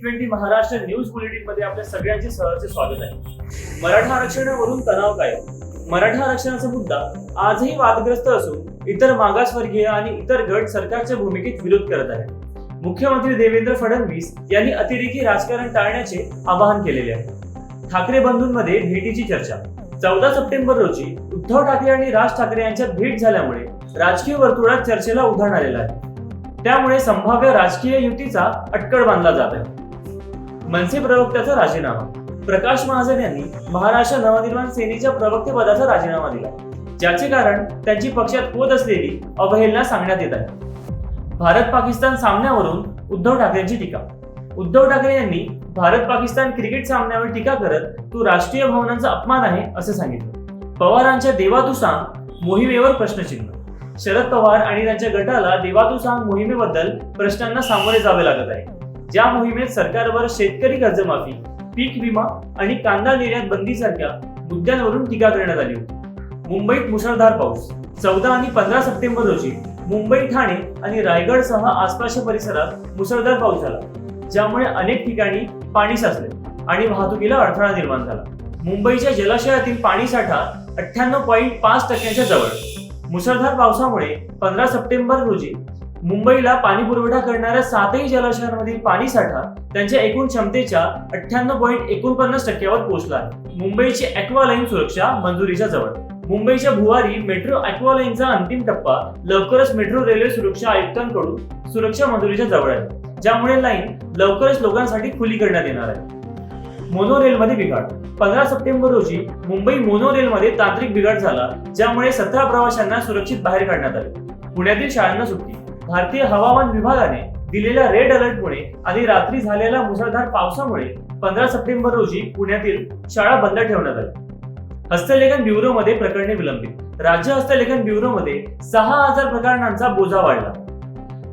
Twenty Maharashtra news बुलेटिनमध्ये आपल्या सगळ्यांचे सहर्ष स्वागत आहे. मराठा आरक्षणावरून तणाव काय मराठा आरक्षणाचा मुद्दा आजही वादग्रस्त असून इतर मागासवर्गीय आणि इतर गट सरकारच्या भूमिकेत विरोध करत आहे मुख्यमंत्री देवेंद्र फडणवीस यांनी अतिरेकी राजकारण टाळण्याचे आवाहन केलेले आहे. ठाकरे बंधूंमध्ये भेटीची चर्चा. चौदा सप्टेंबर रोजी उद्धव ठाकरे आणि राज ठाकरे यांच्यात भेट झाल्यामुळे राजकीय वर्तुळात चर्चेला उधाण आलेलं आहे. त्यामुळे संभाव्य राजकीय युतीचा अटकळ बांधला जात आहे. मनसे प्रवक्त्याचा राजीनामा. प्रकाश महाजन यांनी महाराष्ट्र नवनिर्माण सेनेच्या प्रवक्तेपदाचा राजीनामा दिला. ज्याचे कारण त्यांची पक्षात होत असलेली अवहेलना सांगण्यात येत आहे. भारत पाकिस्तान सामन्यावरून उद्धव ठाकरेंची टीका. उद्धव ठाकरे यांनी भारत पाकिस्तान क्रिकेट सामन्यावर टीका करत तो राष्ट्रीय भावनांचा अपमान आहे असे सांगितलं. पवारांच्या देवा तू सांग मोहिमेवर प्रश्नचिन्ह शरद पवार आणि त्यांच्या गटाला देवा तू सांग मोहिमेबद्दल प्रश्नांना सामोरे जावे लागत आहे. ज्या मोहिमेत सरकारवर शेतकरी कर्जमाफी पीक विमा आणि कांदा निर्यात बंदीसारख्या मुद्द्यांवरून टीका करण्यात आली होती. मुंबईत मुसळधार पाऊस चौदा आणि पंधरा सप्टेंबर रोजी मुंबई ठाणे आणि रायगडसह आसपासच्या परिसरात मुसळधार पाऊस झाला ज्यामुळे अनेक ठिकाणी पाणी साचले आणि वाहतुकीला अडथळा निर्माण झाला. मुंबईच्या जलाशयातील पाणीसाठा अठ्ठ्याण्णव पॉईंट पाच टक्क्यांच्या जवळ. मुसळधार पावसामुळे पंधरा सप्टेंबर रोजी मुंबईला पाणी पुरवठा करणाऱ्या सातही जलाशयांमधील पाणी साठा त्यांच्या एकूण क्षमतेच्या अठ्ठ्याण्णव पॉईंट एकोणपन्नास टक्क्यावर पोहोचला आहे. मुंबईची अॅक्वालाईन सुरक्षा मंजुरीच्या जवळ. मुंबईच्या भुवारी मेट्रो अॅक्वालाईनचा अंतिम टप्पा लवकरच मेट्रो रेल्वे सुरक्षा आयुक्तांकडून सुरक्षा मंजुरीच्या जवळ आहे. ज्यामुळे लाईन लवकरच लोकांसाठी खुली करण्यात येणार आहे. मोनो रेलमध्ये बिघाड. पंधरा सप्टेंबर रोजी मुंबई मोनो रेलमध्ये तांत्रिक बिघाड झाला ज्यामुळे सतरा प्रवाशांना सुरक्षित बाहेर काढण्यात आले. पुण्यातील शाळांना सुट्टी. भारतीय हवामान विभागाने दिलेल्या रेड अलर्टमुळे आणि रात्री झालेल्या मुसळधार पावसामुळे पंधरा सप्टेंबर रोजी पुण्यातील शाळा बंद ठेवण्यात आल्या. हस्तलेखन ब्युरोमध्ये प्रकरणे विलंबित. राज्य हस्तलेखन ब्युरोमध्ये सहा हजार प्रकरणांचा बोजा वाढला.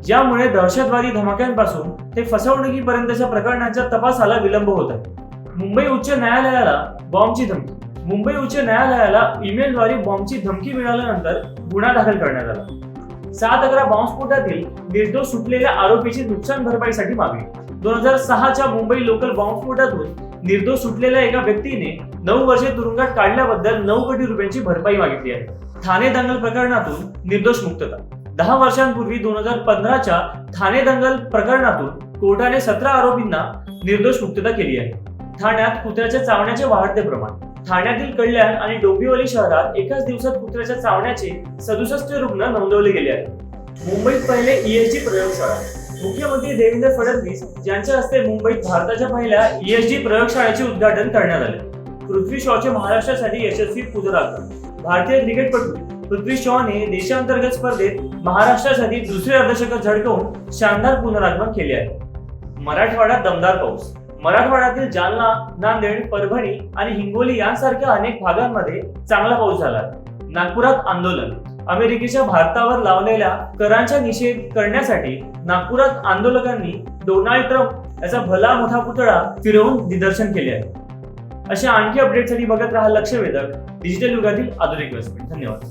ज्यामुळे दहशतवादी धमाक्यांपासून ते फसवणुकीपर्यंतच्या प्रकरणांच्या तपासाला विलंब होत आहे. मुंबई उच्च न्यायालयाला बॉम्बची धमकी. मुंबई उच्च न्यायालयाला ईमेलद्वारे बॉम्बची धमकी मिळाल्यानंतर गुन्हा दाखल करण्यात आला. सात अकरा बॉम्बस्फोटातील निर्दोष सुटलेल्या आरोपीची नुकसान भरपाईसाठी मागणी. दोन हजार सहाच्या मुंबई लोकल बॉम्बस्फोटातून निर्दोष सुटलेल्या एका व्यक्तीने नऊ वर्षे तुरुंगात काढल्याबद्दल नऊ कोटी रुपयांची भरपाई मागितली आहे. ठाणे दंगल प्रकरणातून निर्दोष मुक्तता. दहा वर्षांपूर्वी दोन हजार पंधराच्या ठाणे दंगल प्रकरणातून कोर्टाने सतरा आरोपींना निर्दोष मुक्तता केली आहे. ठाण्यात कुत्र्याच्या चावण्याचे वाढते प्रमाण. ठाण्यातील कल्याण आणि डोंबिवली शहरात एकाच दिवसात कुत्र्याच्या चावण्याचे सदुसष्ट रुग्ण नोंदवले गेले आहेत. मुंबईत पहिले ईएसजी प्रयोगशाळा. मुख्यमंत्री देवेंद्र फडणवीस यांच्या हस्ते मुंबईत भारताच्या पहिल्या ईएसजी प्रयोगशाळेचे उद्घाटन करण्यात आले. पृथ्वी शॉचे महाराष्ट्रासाठी यशस्वी पुनरागमन. भारतीय क्रिकेटपटू पृथ्वी शॉने देशांतर्गत स्पर्धेत महाराष्ट्रासाठी दुसरे अर्धशतक झळकवून शानदार पुनरागमन केले आहे. मराठवाडा दमदार पाऊस. मराठवाड्यातील जालना नांदेड परभणी आणि हिंगोली यांसारख्या अनेक भागांमध्ये चांगला पाऊस झाला. नागपुरात आंदोलन. अमेरिकेच्या भारतावर लावलेल्या करांचा निषेध करण्यासाठी नागपुरात आंदोलकांनी डोनाल्ड ट्रम्प याचा भला मोठा पुतळा फिरवून निदर्शन केले आहे. अशा आणखी अपडेटसाठी बघत राहा लक्षवेधक. डिजिटल युगातील आधुनिक व्यासपीठ धन्यवाद.